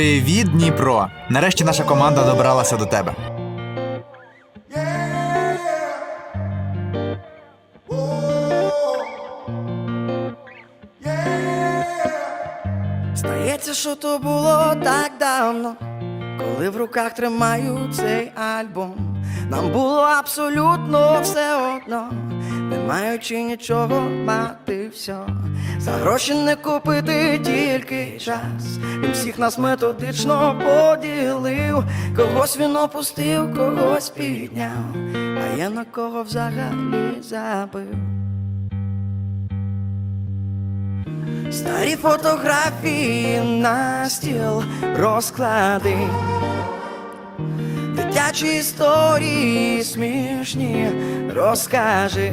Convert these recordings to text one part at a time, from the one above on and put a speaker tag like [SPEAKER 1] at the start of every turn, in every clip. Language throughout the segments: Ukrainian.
[SPEAKER 1] Привіт, Дніпро! Нарешті наша команда добралася до тебе.
[SPEAKER 2] Здається, що то було так давно, коли в руках тримаю цей альбом. Нам було абсолютно все одно, не маючи нічого мати все. За гроші не купити тільки час. Він всіх нас методично поділив, когось він опустив, когось підняв, а я на кого взагалі забив. Старі фотографії на стіл розклади, дитячі історії смішні розкажи.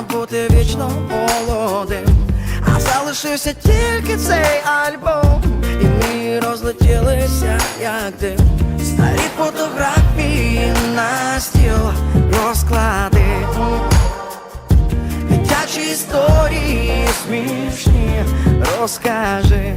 [SPEAKER 2] можна бути вічно молодим. А залишився тільки цей альбом, і ми розлетілися, як дим. Старі фотографії на стіл розклади. Дитячі історії смішні розкажи.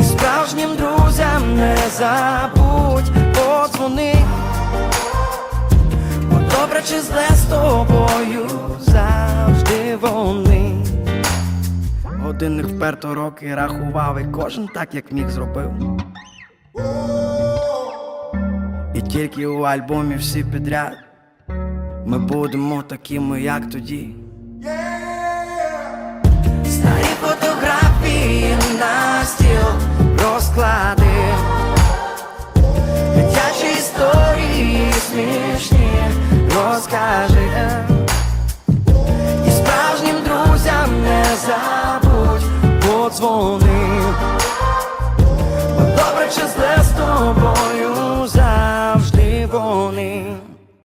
[SPEAKER 2] І справжнім друзям не забудь подзвони. Добре чи зле з тобою завжди вони. Годинник вперто роки рахував, і кожен так, як міг зробив. І тільки у альбомі всі підряд. Ми будемо такими, як тоді. Розкажи. І справжнім друзям не забудь подзвони.